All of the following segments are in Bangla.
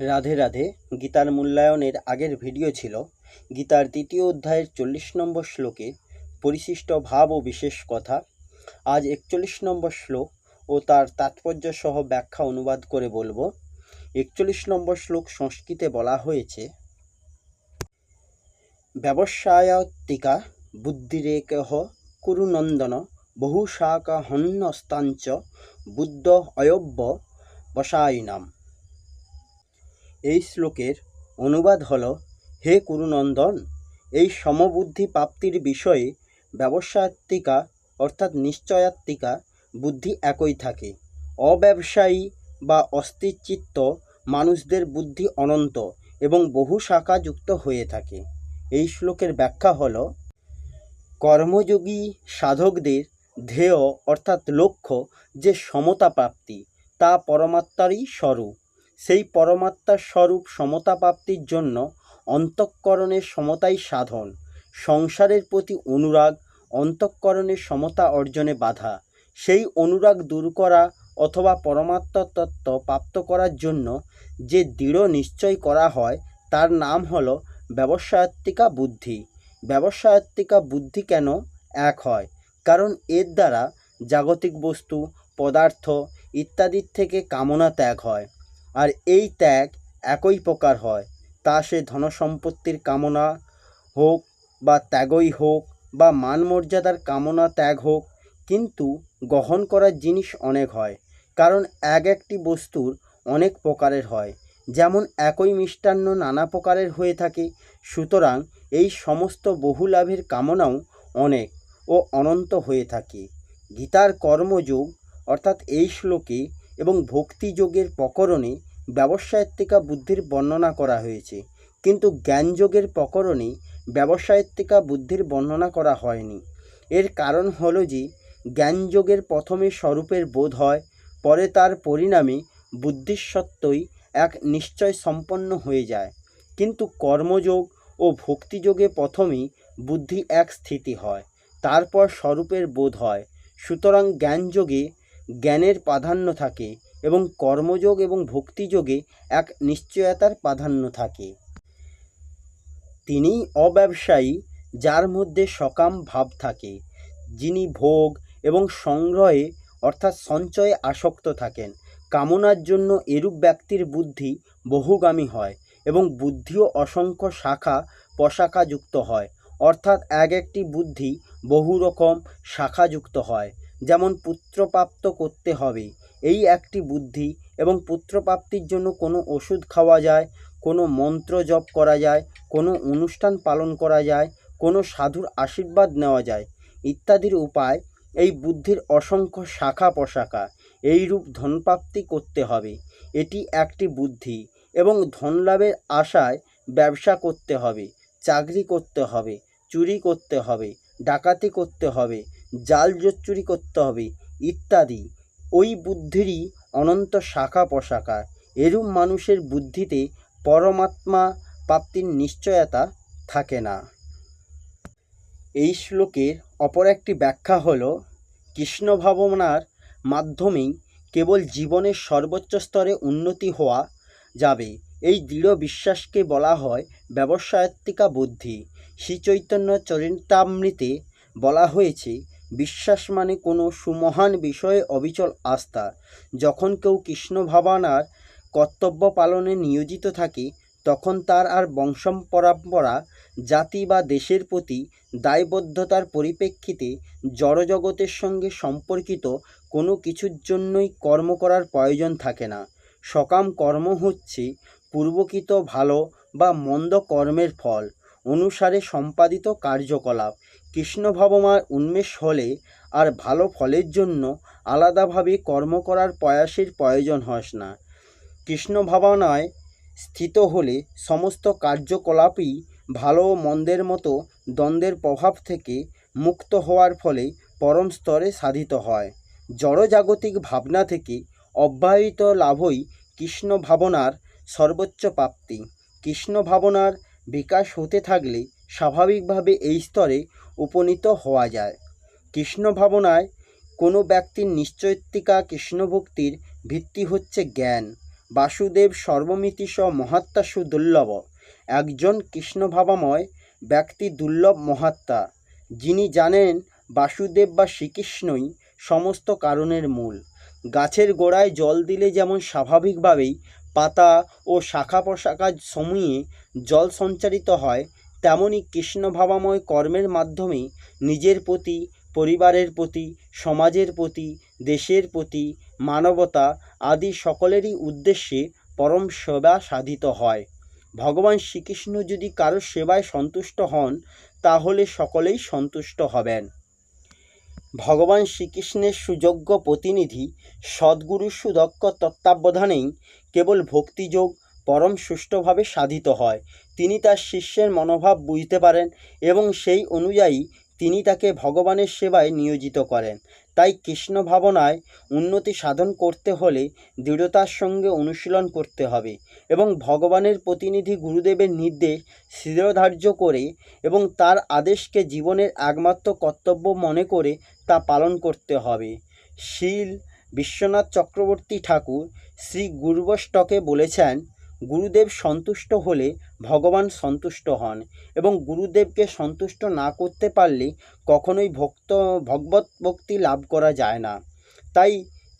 রাধে রাধে, গীতার মূল্যায়নের আগের ভিডিও ছিল গীতার তৃতীয় অধ্যায়ের চল্লিশ নম্বর শ্লোকে পরিশিষ্ট ভাব ও বিশেষ কথা। আজ একচল্লিশ নম্বর শ্লোক ও তার তাৎপর্য সহ ব্যাখ্যা অনুবাদ করে বলব। একচল্লিশ নম্বর শ্লোক সংস্কৃতে বলা হয়েছে, ব্যবসায়ত্তিকা বুদ্ধিরেকহ কুরুনন্দন বহুশাকা হন্যস্তাঞ্চ বুদ্ধ অয়ব্য বসায়িনাম। এই শ্লোকের অনুবাদ হল, হে কুরুনন্দন, এই সমবুদ্ধি প্রাপ্তির বিষয়ে ব্যবসায়ত্তিকা অর্থাৎ নিশ্চয়াত্মিকা বুদ্ধি একই থাকে। অব্যবসায়ী বা অস্থিরচিত্ত মানুষদের বুদ্ধি অনন্ত এবং বহু শাখাযুক্ত হয়ে থাকে। এই শ্লোকের ব্যাখ্যা হল, কর্মযোগী সাধকদের ধ্যেয় অর্থাৎ লক্ষ্য যে সমতা প্রাপ্তি, তা পরমাত্মারই স্বরূপ। সেই পরমাত্মার স্বরূপ সমতা প্রাপ্তির জন্য অন্তঃকরণের সমতাই সাধন। সংসারের প্রতি অনুরাগ অন্তঃকরণের সমতা অর্জনে বাধা। সেই অনুরাগ দূর করা অথবা পরমাত্মা তত্ত্ব প্রাপ্ত করার জন্য যে দৃঢ় নিশ্চয় করা হয়, তার নাম হল ব্যবসায়ত্তিকা বুদ্ধি। ব্যবসায়ত্তিকা বুদ্ধি কেন এক হয়? কারণ এর দ্বারা জাগতিক বস্তু, পদার্থ ইত্যাদির থেকে কামনা ত্যাগ হয়। আর এই ত্যাগ একই প্রকার হয়। তা সে ধনসম্পত্তির কামনা হোক বা ত্যাগই হোক বা মান মর্যাদার কামনা ত্যাগ হোক, কিন্তু গ্রহণ করার জিনিস অনেক হয়, কারণ এক একটি বস্তুর অনেক প্রকারের হয়। যেমন একই মিষ্টান্ন নানা প্রকারের হয়ে থাকে, সুতরাং এই সমস্ত বহু লাভের কামনাও অনেক ও অনন্ত হয়ে থাকে। গীতার কর্মযোগ, অর্থাৎ এই শ্লোকে এবং ভক্তিযোগের প্রকরণে ব্যবসায়ত্তিকা বুদ্ধির বর্ণনা করা হয়েছে। কিন্তু জ্ঞানযোগের প্রকরণে ব্যবসায়ত্তিকা বুদ্ধির বর্ণনা করা হয়নি। এর কারণ হলো যে জ্ঞানযোগের প্রথমে স্বরূপের বোধ হয়, পরে তার পরিণামে বুদ্ধির সত্ত্বই এক নিশ্চয় সম্পন্ন হয়ে যায়। কিন্তু কর্মযোগ ও ভক্তিযোগে প্রথমেই বুদ্ধি এক স্থিতি হয়, তারপর স্বরূপের বোধ হয়। সুতরাং জ্ঞানযোগে জ্ঞানের প্রাধান্য থাকে এবং কর্মযোগ এবং ভক্তিযোগে এক নিশ্চয়তার প্রাধান্য থাকে। তিনি অব্যবসায়ী যার মধ্যে সকাম ভাব থাকে, যিনি ভোগ এবং সংগ্রহে অর্থাৎ সঞ্চয়ে আসক্ত থাকেন। কামনার জন্য এরূপ ব্যক্তির বুদ্ধি বহুগামী হয় এবং বুদ্ধিও অসংখ্য শাখা প্রশাখাযুক্ত হয়, অর্থাৎ এক একটি বুদ্ধি বহু রকম শাখাযুক্ত হয়। যেমন পুত্রপ্রাপ্ত করতে হবে, এই একটি বুদ্ধি। এবং পুত্রপ্রাপ্তির জন্য কোনো ওষুধ খাওয়া যায়, কোনো মন্ত্র জপ করা যায়, কোনো অনুষ্ঠান পালন করা যায়, কোনো সাধুর আশীর্বাদ নেওয়া যায় ইত্যাদির উপায় এই বুদ্ধির অসংখ্য শাখা প্রশাখা। এইরূপ ধনপ্রাপ্তি করতে হবে, এটি একটি বুদ্ধি। এবং ধনলাভের আশায় ব্যবসা করতে হবে, চাকরি করতে হবে, চুরি করতে হবে, ডাকাতি করতে হবে জাল জোচ্চুরি করতে হবে, ইত্যাদি। ওই বুদ্ধিরই অনন্ত শাখা প্রশাখা এরূপ মানুষের বুদ্ধিতে পরমাত্মা প্রাপ্তির নিশ্চয়তা থাকে না। এই শ্লোকের অপর একটি ব্যাখ্যা হল, কৃষ্ণ ভাবনার মাধ্যমেই কেবল জীবনের সর্বোচ্চ স্তরে উন্নতি হওয়া যাবে। এই দৃঢ় বিশ্বাসকে বলা হয় ব্যবসায়ত্তিকা বুদ্ধি। শ্রীচৈতন্য চরিতামৃতে বলা হয়েছে বিশ্বাস মানে কোনো সুমহান বিষয়ে অবিচল আস্থা। যখন কেউ কৃষ্ণ ভাবনার কর্তব্য পালনে নিয়োজিত থাকে, তখন তার আর বংশম পরম্পরা জাতি বা দেশের প্রতি দায়বদ্ধতার পরিপ্রেক্ষিতে জড়জগতের সঙ্গে সম্পর্কিত কোনো কিছুর জন্যই কর্ম করার প্রয়োজন থাকে না। সকাম কর্ম হচ্ছে পূর্বকৃত ভালো বা মন্দ কর্মের ফল। অনুসারে সম্পাদিত কার্যকলাপ। কৃষ্ণ ভাবমার উন্মেষ হলে আর ভালো ফলের জন্য আলাদাভাবে কর্ম করার প্রয়াসের প্রয়োজন হয় না। কৃষ্ণ ভাবনায় স্থিত হলে সমস্ত কার্যকলাপই ভালো মন্দের মতো দ্বন্দ্বের প্রভাব থেকে মুক্ত হওয়ার ফলে পরম স্তরে সাধিত হয়। জড়জাগতিক ভাবনা থেকে অব্যাহত লাভই কৃষ্ণ ভাবনার সর্বোচ্চ প্রাপ্তি। কৃষ্ণ ভাবনার বিকাশ হতে থাকলে স্বাভাবিকভাবে এই স্তরে উপনীত হওয়া যায়। কৃষ্ণ ভাবনায় কোনো ব্যক্তির নিশ্চয়ত্বিকা কৃষ্ণভক্তির ভিত্তি হচ্ছে জ্ঞান। বাসুদেব সর্বমিতিস মহাত্মাসু দুর্লভ। একজন কৃষ্ণভাবাময় ব্যক্তি দুর্লভ মহাত্মা। যিনি জানেন বাসুদেব বা শ্রীকৃষ্ণই সমস্ত কারণের মূল। গাছের গোড়ায় জল দিলে যেমন স্বাভাবিকভাবেই পাতা ও শাখা প্রশাখা সমূহে জল সঞ্চারিত হয় তেমনি কৃষ্ণভাবাময় কর্মের মাধ্যমে নিজের প্রতি, পরিবারের প্রতি, সমাজের প্রতি, দেশের প্রতি, মানবতা আদি সকলেরই উদ্দেশ্যে পরম সেবা সাধিত হয়। ভগবান শ্রীকৃষ্ণ যদি কারও সেবায় সন্তুষ্ট হন, তাহলে সকলেই সন্তুষ্ট হবেন। ভগবান শ্রীকৃষ্ণের সুযোগ্য প্রতিনিধি সদ্গুরু সুদক্ষ তত্ত্বাবধানেই কেবল ভক্তিযোগ পরম সুষ্ঠুভাবে সাধিত হয়। তিনি তার শিষ্যের মনোভাব বুঝতে পারেন এবং সেই অনুযায়ী তিনি তাকে ভগবানের সেবায় নিয়োজিত করেন। তাই কৃষ্ণ ভাবনায় উন্নতি সাধন করতে হলে দৃঢ়তার সঙ্গে অনুশীলন করতে হবে এবং ভগবানের প্রতিনিধি গুরুদেবের নির্দেশ শিরোধার্য করে এবং তার আদেশকে জীবনের একমাত্র কর্তব্য মনে করে তা পালন করতে হবে। শীল বিশ্বনাথ চক্রবর্তী ঠাকুর শ্রী গুরুবষ্টকে বলেছেন গুরুদেব সন্তুষ্ট হলে ভগবান সন্তুষ্ট হন এবং গুরুদেবকে সন্তুষ্ট না করতে পারলে কখনোই ভক্ত, ভগবত ভক্তি লাভ করা যায় না। তাই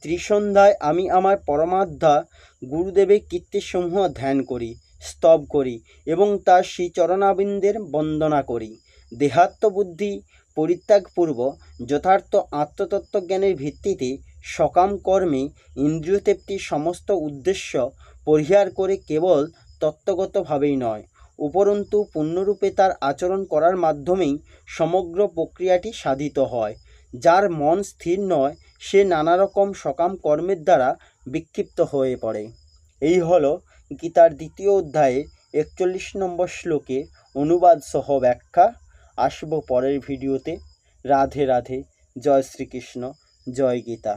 ত্রিসন্ধ্যায় আমি আমার পরমাধ্যা গুরুদেবের কীর্তিসমূহ ধ্যান করি, স্তব করি এবং তার শ্রীচরণাবিন্দের বন্দনা করি। দেহাত্মবুদ্ধি পরিত্যাগপূর্ব যথার্থ আত্মতত্ত্বজ্ঞানের ভিত্তিতে সকাম কর্মে ইন্দ্রিয় তৃপ্তির সমস্ত উদ্দেশ্য পরিহার করে কেবল তত্ত্বগতভাবেই নয়, উপরন্তু পূর্ণরূপে তার আচরণ করার মাধ্যমেই সমগ্র প্রক্রিয়াটি সাধিত হয়, যার মন স্থির নয়, সে নানা রকম সকাম কর্মের দ্বারা বিক্ষিপ্ত হয়ে পড়ে। এই হল গীতার দ্বিতীয় অধ্যায়ে একচল্লিশ নম্বর শ্লোকে অনুবাদ সহ ব্যাখ্যা। আসব পরের ভিডিওতে। রাধে রাধে। জয় শ্রীকৃষ্ণ। জয় গীতা।